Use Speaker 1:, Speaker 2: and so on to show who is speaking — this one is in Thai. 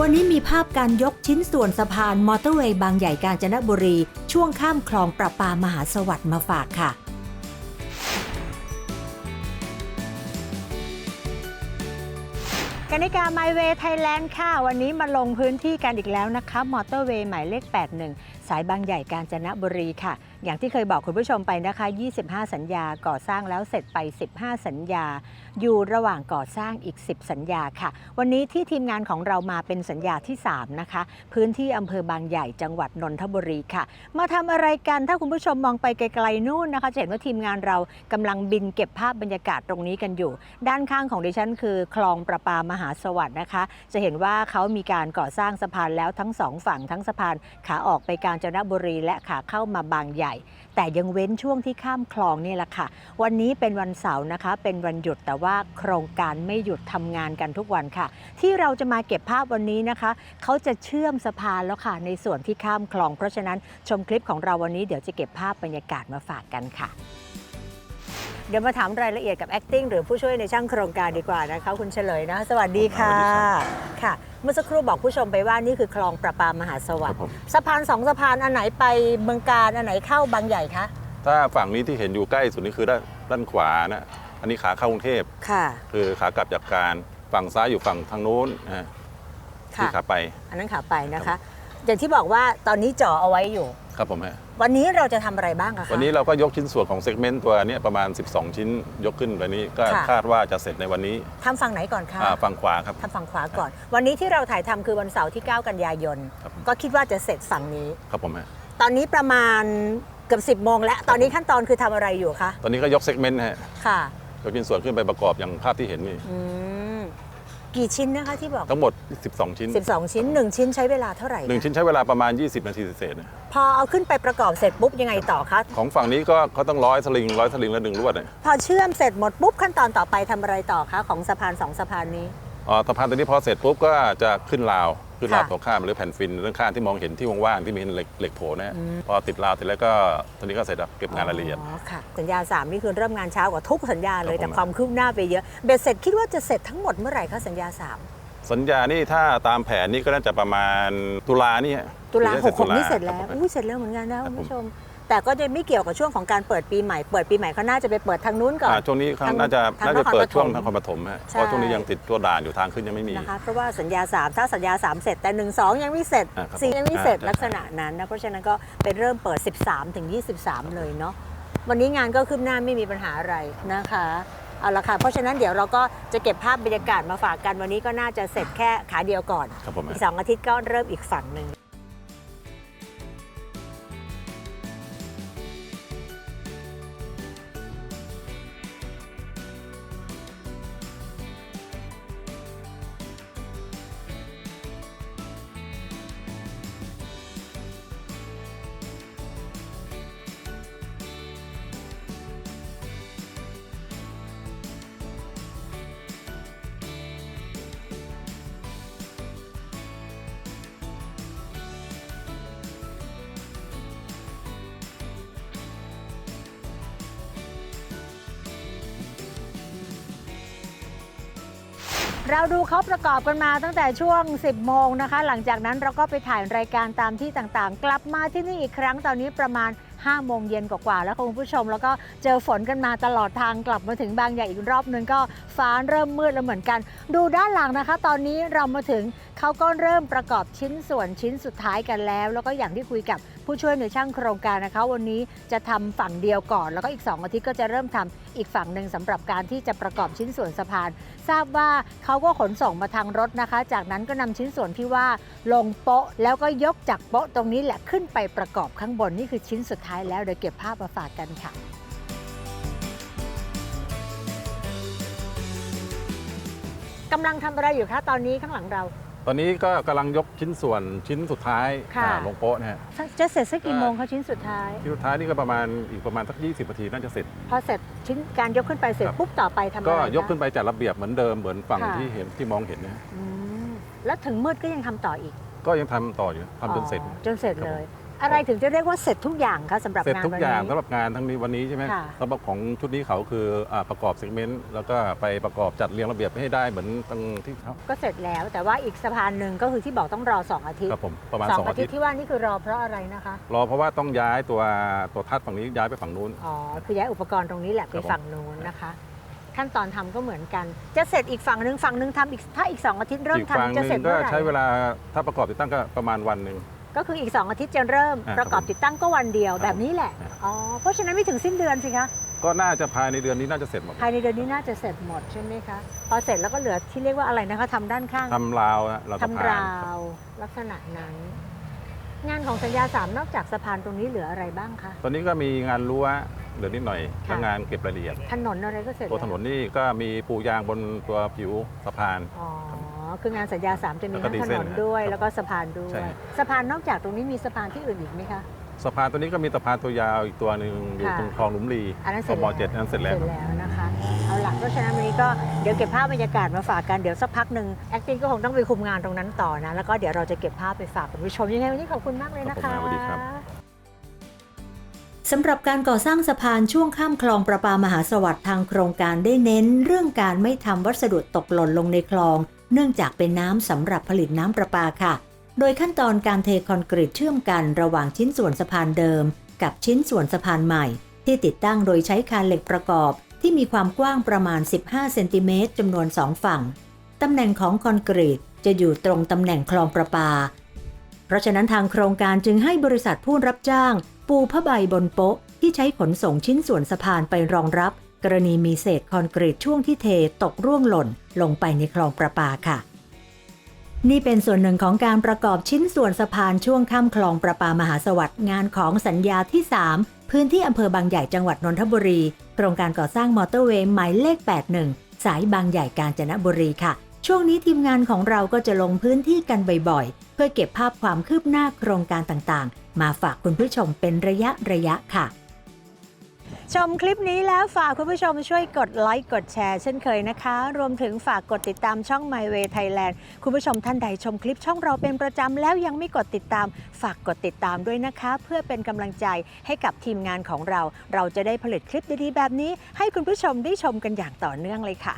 Speaker 1: วันนี้มีภาพการยกชิ้นส่วนสะพานมอเตอร์เวย์บางใหญ่กาญจนบุรี ช่วงข้ามคลองประปามหาสวัสดิ์มาฝากค่ะ
Speaker 2: กนิกาไมเวย์ไทยแลนด์ค่ะ วันนี้มาลงพื้นที่กันอีกแล้วนะคะ มอเตอร์เวย์หมายเลข 81 สายบางใหญ่กาญจนบุรีค่ะ อย่างที่เคยบอกคุณผู้ชมไปนะคะ 25 สัญญาก่อสร้างแล้วเสร็จไป 15 สัญญา อยู่ระหว่างก่อสร้างอีก 10 สัญญาค่ะ วันนี้ที่ทีมงานของเรามาเป็นสัญญาที่ 3 นะคะ พื้นที่อำเภอบางใหญ่จังหวัดนนทบุรีค่ะ มาทำอะไรกันถ้าคุณผู้ชมมองไปไกลๆนู่นนะคะจะเห็นว่าทีมงานเรากำลังบินเก็บภาพบรรยากาศตรงนี้กันอยู่ ด้านข้างของดิฉันคือคลองประปามหาสวัสดิ์นะคะ จะเห็นว่าเขามีการก่อสร้างสะพานแล้วทั้งสองฝั่งทั้งสะพานขาออกไปการญจนบุรี และขาเข้ามาบางใหญ่ แต่ยังเว้นช่วงที่ข้ามคลองนี่แหละค่ะ วันนี้เป็นวันเสาร์นะคะ เป็นวันหยุดแต่ว่าโครงการไม่หยุดทำงานกันทุกวันค่ะ ที่เราจะมาเก็บภาพวันนี้นะคะ เขาจะเชื่อมสะพานแล้วค่ะในส่วนที่ข้ามคลอง เพราะฉะนั้นชมคลิปของเราวันนี้เดี๋ยวจะเก็บภาพบรรยากาศมาฝากกันค่ะ เดี๋ยวมาถามรายละเอียดกับ acting หรือผู้ช่วยในช่างโครงการดีกว่านะคะคุณเฉลยนะ สวัสดีค่ะ
Speaker 3: สวัสดีครับ
Speaker 2: ค่ะ เมื่อสักครู่บอกผู้ชมไปว่านี่คือคลองประปามหาสวั
Speaker 3: ค
Speaker 2: ส
Speaker 3: รับ
Speaker 2: ดิ์
Speaker 3: ผม
Speaker 2: สะพานสองสะพานอันไหนไปเมืองการอันไหนเข้าบางใหญ่คะ
Speaker 3: ถ้าฝั่งนี้ที่เห็นอยู่ใกล้สุดนี่คือด้านด้านขวานะอันนี้ขาเข้ากรุงเทพ
Speaker 2: ค่ะ
Speaker 3: คือขากลับจากการฝั่งซ้ายอยู่ฝั่งทางโน้นนะฮะที่
Speaker 2: ค่ะ
Speaker 3: ขาไป
Speaker 2: อันนั้นขาไปนะ
Speaker 3: ครั
Speaker 2: คะ
Speaker 3: บ
Speaker 2: อย่างที่บอกว่าตอนนี้จ่อเอาไว้อยู่
Speaker 3: ครับผมฮะ
Speaker 2: วันนี้เราจะทำอะไรบ้างอะคะ
Speaker 3: วันนี้เราก็ยกชิ้นส่วนของเซกเมนต์ตัวเนี้ยประมาณ 12 ชิ้นยกขึ้นไปนี้ก็
Speaker 2: ค่ะ
Speaker 3: คาดว่าจะเสร็จในวันนี้
Speaker 2: ทำฝั่งไหนก่อนคะ
Speaker 3: อ่าฝั่งขวาครับ
Speaker 2: ทำฝั่งขวาก่อน วันนี้ที่เราถ่ายทำคือวันเสาร์ที่ 9 กันยายน
Speaker 3: ครับผม
Speaker 2: ก็คิดว่าจะเสร็จฝั่งนี้
Speaker 3: ครับผมฮะ
Speaker 2: ตอนนี้ประมาณเกือบ10โมงแล้ว ตอนนี้ขั้นตอนคือทำอะไรอยู่คะ
Speaker 3: ตอนนี้ก็ยกเซกเมนต์ฮะ
Speaker 2: ค่ะ
Speaker 3: ยกชิ้นส่วนขึ้นไปประกอบอย่างภาพที่เห็นนี่
Speaker 2: อืม กี่ชิ้นนะคะที่บอก
Speaker 3: ทั้งหมด 12 ชิ้น
Speaker 2: 12 ชิ้น 1 ชิ้นใช้เวลาเท่าไหร่
Speaker 3: หนึ่งชิ้นใช้เวลาประมาณ 20 นาทีเศษๆนะ
Speaker 2: พอเอาขึ้นไปประกอบเสร็จปุ๊บยังไงต่อคะ
Speaker 3: ของฝั่งนี้ก็เขาต้องร้อยสลิงร้อยสลิงแล้วดึงลวดเนี่ย
Speaker 2: พอเชื่อมเสร็จหมดปุ๊บขั้นตอนต่อไปทำอะไรต่อคะของสะพานสองสะพานนี้
Speaker 3: อ๋อสะพานตัวนี้พอเสร็จปุ๊บก็จะขึ้นราว ขึ้นราว
Speaker 2: ค่ะ
Speaker 3: ตัวข้ามหรือแผ่นฟินเรื่องข้างที่มองเห็นที่ว่างๆที่มีเหล็กเหล็กโผล่นะฮะพอติดราวเสร็จแล้วก็ตัวนี้ก็เสร็จแล้วเก็บงานรายละเอียด
Speaker 2: อ๋อค่ะสัญญา3นี่คือเริ่มงานเช้ากว่าทุกสัญญาเลย
Speaker 3: ครับผม
Speaker 2: แต่ความคืบหน้าไปเยอะเบ็ดเสร็จคิดว่าจะเสร็จทั้งหมดเมื่อไหร่คะสัญญา
Speaker 3: สัญญานี่ถ้าตามแผนนี่ก็น่าจะประมาณตุลานี่ฮะ
Speaker 2: 3ตุลา
Speaker 3: ถึง
Speaker 2: ห
Speaker 3: จะ
Speaker 2: กหกนี่เสร็จ
Speaker 3: ตุ
Speaker 2: แล้ว
Speaker 3: ครับผม
Speaker 2: อุ้ยเสร็จแล้วเหมือนกันนะ
Speaker 3: ครั
Speaker 2: คุ
Speaker 3: บ
Speaker 2: ณ
Speaker 3: ผม
Speaker 2: ผู้ชม แต่ก็จะไม่เกี่ยวกับช่วงของการเปิดปีใหม่ เปิดปีใหม่เขาน่าจะไปเปิดทางนู้นก่อน
Speaker 3: อ่าช่วงนี้เขา
Speaker 2: ทาง
Speaker 3: น่าจะ
Speaker 2: ทาง
Speaker 3: น่าจะ
Speaker 2: นคร
Speaker 3: เปิ
Speaker 2: ป
Speaker 3: ด
Speaker 2: ฐม
Speaker 3: ช่วงนครปฐมฮะ
Speaker 2: ใช่
Speaker 3: เพราะช่วงนี้ยังติดตัวด่านอยู่ทางขึ้นยังไม่มี
Speaker 2: นะคะเพราะว่าสัญญา 3 ถ้าสัญญา 3 เสร็จแต่ 1 2 ยังไม่เสร็จ
Speaker 3: อ่าครับ
Speaker 2: 4 ยังไม่เสร็จ
Speaker 3: อ่า
Speaker 2: ลักษณะนั้นนะเพราะฉะนั้นก็เป็นเริ่มเปิด 13 ถึง 23 เลยเนาะวันนี้งานก็คืบหน้าไม่มีปัญหาอะไรนะคะเอาละค่ะเพราะฉะนั้นเดี๋ยวเราก็จะเก็บภาพบรรยากาศมาฝากกันวันนี้ก็น่าจะเสร็จแค่ขาเดียวก่อน
Speaker 3: ครับผม
Speaker 2: อี
Speaker 3: ฮะ
Speaker 2: กสองอาทิตย์ก็เริ่มอีกฝั่งหนึ่ง เราดูเขาประกอบกันมาตั้งแต่ช่วง 10 โมงนะคะ หลังจากนั้นเราก็ไปถ่ายรายการตามที่ต่างๆ กลับมาที่นี่อีกครั้งตอนนี้ประมาณ 5 โมงเย็นกว่าๆแล้วคุณผู้ชม แล้วก็เจอฝนกันมาตลอดทางกลับมาถึงบางใหญ่อีกรอบนึงก็ฟ้าเริ่มมืดแล้วเหมือนกัน ดูด้านหลังนะคะ ตอนนี้เรามาถึง เขาก็เริ่มประกอบชิ้นส่วนชิ้นสุดท้ายกันแล้ว แล้วก็อย่างที่คุยกับผู้ช่วยในช่างโครงการนะคะ วันนี้จะทำฝั่งเดียวก่อน แล้วก็อีก 2 อาทิตย์ก็จะเริ่มทำอีกฝั่งหนึ่งสำหรับการที่จะประกอบชิ้นส่วนสะพาน ทราบว่าเขาก็ขนส่งมาทางรถนะคะ จากนั้นก็นำชิ้นส่วนที่ว่าลงโป๊ะแล้วก็ยกจากโป๊ะตรงนี้แหละขึ้นไปประกอบข้างบนนี่คือชิ้นสุดท้ายแล้วเดี๋ยวเก็บภาพมาฝากกันค่ะกำลังทำอะไรอยู่คะตอนนี้ข้างหลังเรา
Speaker 3: ตอนนี้ก็กำลังยกชิ้นส่วนชิ้นสุดท้าย
Speaker 2: ค่ะ
Speaker 3: อ่าลงโป๊ะนะฮะ
Speaker 2: จะเสร็จสักกี่โมงคะชิ้นสุดท้าย
Speaker 3: ชิ้นสุดท้ายนี่ก็ประมาณอีกประมาณสัก 20นาทีน่าจะเสร็จ
Speaker 2: พอเสร็จชิ้นการยกขึ้นไปเสร็จ
Speaker 3: ครับ
Speaker 2: ปุ๊บต่อไปทำอะไร
Speaker 3: ก็
Speaker 2: คะ
Speaker 3: ยกขึ้นไปจัดระเบียบเหมือนเดิมเหมือนฝั่ง
Speaker 2: ค่ะ
Speaker 3: ที่เห็นที่มองเห็นนะฮะ
Speaker 2: อืมแล้วถึงมืดก็ยังทำต่ออีก
Speaker 3: ก็ยังทำต่ออยู่ทำจนเสร็จ
Speaker 2: อ๋อจนเสร็จ
Speaker 3: ครับ
Speaker 2: เลย
Speaker 3: ผ
Speaker 2: อะไรถึงจะเรียกว่าเสร็จทุกอย่างคะสำหรับ
Speaker 3: เสร็จ
Speaker 2: งาน
Speaker 3: ทุก
Speaker 2: วัน
Speaker 3: อย่าง
Speaker 2: นี้
Speaker 3: สำหรับงานทั้งนี้วันนี้ใช่ไหม
Speaker 2: ค่ะ
Speaker 3: สำหรับของชุดนี้เขาคืออ่าประกอบเซกเมนต์แล้วก็ไปประกอบจัดเรียงระเบียบให้ได้เหมือนตรงที่เขา
Speaker 2: ก็เสร็จแล้ว แต่ว่าอีกสะพานหนึ่งก็คือที่บอกต้องรอ2อาทิต
Speaker 3: ค
Speaker 2: ย์
Speaker 3: รับผมประมาณ
Speaker 2: สอง
Speaker 3: สอง
Speaker 2: อา
Speaker 3: อา
Speaker 2: ทิ
Speaker 3: ทิ
Speaker 2: ต
Speaker 3: ต
Speaker 2: ย์
Speaker 3: ย์
Speaker 2: ที่ว่านี่คือรอเพราะอะไรนะคะ
Speaker 3: รอเพราะว่าต้องย้ายตัวตัวทัดฝั่งนี้ย้ายไปฝั่งนู้น
Speaker 2: อ๋อคือย้ายอุปกรณ์ตรงนี้แหละไป
Speaker 3: ครับผม
Speaker 2: ฝั่งนู้นนะคะ ขั้นตอนทำก็เหมือนกัน จะเสร็จอีกฝั่งหนึ่งฝั่งหนึ่งทำอีกถ้าอีก2อาทิตย์เริ่ม
Speaker 3: อีกฝั่ง
Speaker 2: ทำ
Speaker 3: ห
Speaker 2: จะ
Speaker 3: นึ่
Speaker 2: เสร็จ
Speaker 3: งก็
Speaker 2: เมื่อไหร่
Speaker 3: ใช้เวลาถ้าประกอบติดตั้งก็ประมาณวันหนึ่ง
Speaker 2: ก็คืออีก 2 อาทิตย์จะเริ่ม
Speaker 3: อ่า
Speaker 2: ประกอบติดตั้งก็วันเดียว
Speaker 3: ครับ
Speaker 2: แบบนี้แหละ
Speaker 3: ครับ
Speaker 2: อ๋อเพราะฉะนั้นไม่ถึงสิ้นเดือนสิคะ
Speaker 3: ก็น่าจะภายในเดือนนี้น่าจะเสร็จหมด
Speaker 2: ภายในเดือนนี้น่าจะเสร็จหมดใช่ไหมคะพอเสร็จแล้วก็เหลือที่เรียกว่าอะไรนะคะทำด้านข้าง
Speaker 3: ทำราวนะเราสะ
Speaker 2: ทำ
Speaker 3: พาน
Speaker 2: ราวลักษณะนั้น งานของสัญญาสามนอกจากสะพานตรงนี้เหลืออะไรบ้างคะ
Speaker 3: ตอนนี้ก็มีงานรั้วเหลือนิดหน่อย
Speaker 2: ค่ะ
Speaker 3: แล้วงานเก็บรายละเอียด
Speaker 2: ถนนอะไรก็เสร็จ
Speaker 3: ตัวถนนนี่ก็มีปูยางบนตัวผิวสะพาน
Speaker 2: อ๋อ คืองานสัญญาสามจะมี
Speaker 3: แล้วก็
Speaker 2: ทั้งถ
Speaker 3: ดีเซ
Speaker 2: น
Speaker 3: ล
Speaker 2: น
Speaker 3: นะ
Speaker 2: ด้วย
Speaker 3: ครับ
Speaker 2: แล้วก็สะพานด้ว
Speaker 3: ใช่
Speaker 2: ย สะพานนอกจากตรงนี้มีสะพานที่อื่นอีกไหมคะ
Speaker 3: สะพานตัวนี้ก็มีสะพานตัวยาวอีกตัวหนึ่งอยู่
Speaker 2: ค่ะ
Speaker 3: ตรงคลองหลุมลี
Speaker 2: อันนั้นเสร็จ
Speaker 3: ม
Speaker 2: แล้ว
Speaker 3: เจ็ดอันนั้นเสร็จแล้ว
Speaker 2: เสร็จแล้วนะคะ เอาหลักเพราะฉะนั้นวันนี้ก็เดี๋ยวเก็บภาพบรรยากาศมาฝากกัน เดี๋ยวสักพักหนึ่งแอคติ้งก็คงต้องไปคุมงานตรงนั้นต่อนะ แล้วก็เดี๋ยวเราจะเก็บภาพไปฝากคุณผู้ชมยังไงวันนี้ขอบคุณมากเลยนะ
Speaker 3: ครั
Speaker 2: คะ
Speaker 3: บผมนะสวัสดีครับ
Speaker 1: สำหรับการก่อสร้างสะพานช่วงข้ามคลองประปามหาสวัสดิ์ทางโครงการได้เน้น เรื่องการไม่ทำวัสดุตกหล่นลงในคลอง เนื่องจากเป็นน้ำสำหรับผลิตน้ำประปาค่ะ โดยขั้นตอนการเทคอนกรีตเชื่อมกันระหว่างชิ้นส่วนสะพานเดิม กับชิ้นส่วนสะพานใหม่ ที่ติดตั้งโดยใช้คานเหล็กประกอบ ที่มีความกว้างประมาณ 15 เซนติเมตรจำนวน 2 ฝั่ง ตำแหน่งของคอนกรีตจะอยู่ตรงตำแหน่งคลองประปา เพราะฉะนั้นทางโครงการจึงให้บริษัทผู้รับจ้าง ปูผ้าใบบนโป๊ะที่ใช้ขนส่งชิ้นส่วนสะพานไปรองรับ กรณีมีเศษคอนกรีตช่วงที่เทตกร่วงหล่นลงไปในคลองประปาค่ะ นี่เป็นส่วนหนึ่งของการประกอบชิ้นส่วนสะพานช่วงข้ามคลองประปามหาสวัสดิ์งานของสัญญาที่ 3 พื้นที่อำเภอบางใหญ่จังหวัดนนทบุรี โครงการก่อสร้างมอเตอร์เวย์หมายเลข 81 สายบางใหญ่กาญจนบุรีค่ะ ช่วงนี้ทีมงานของเราก็จะลงพื้นที่กันบ่อยๆ เพื่อเก็บภาพความคืบหน้าโครงการต่างๆ มาฝากคุณผู้ชมเป็นระยะระยะค่ะ
Speaker 2: ชมคลิปนี้แล้วฝากคุณผู้ชมช่วยกดไลค์กดแชร์เช่นเคยนะคะ รวมถึงฝากกดติดตามช่อง My Way Thailand คุณผู้ชมท่านใดชมคลิปช่องเราเป็นประจำแล้วยังไม่กดติดตาม ฝากกดติดตามด้วยนะคะ เพื่อเป็นกำลังใจให้กับทีมงานของเรา เราจะได้ผลิตคลิปดีๆแบบนี้ ให้คุณผู้ชมได้ชมกันอย่างต่อเนื่องเลยค่ะ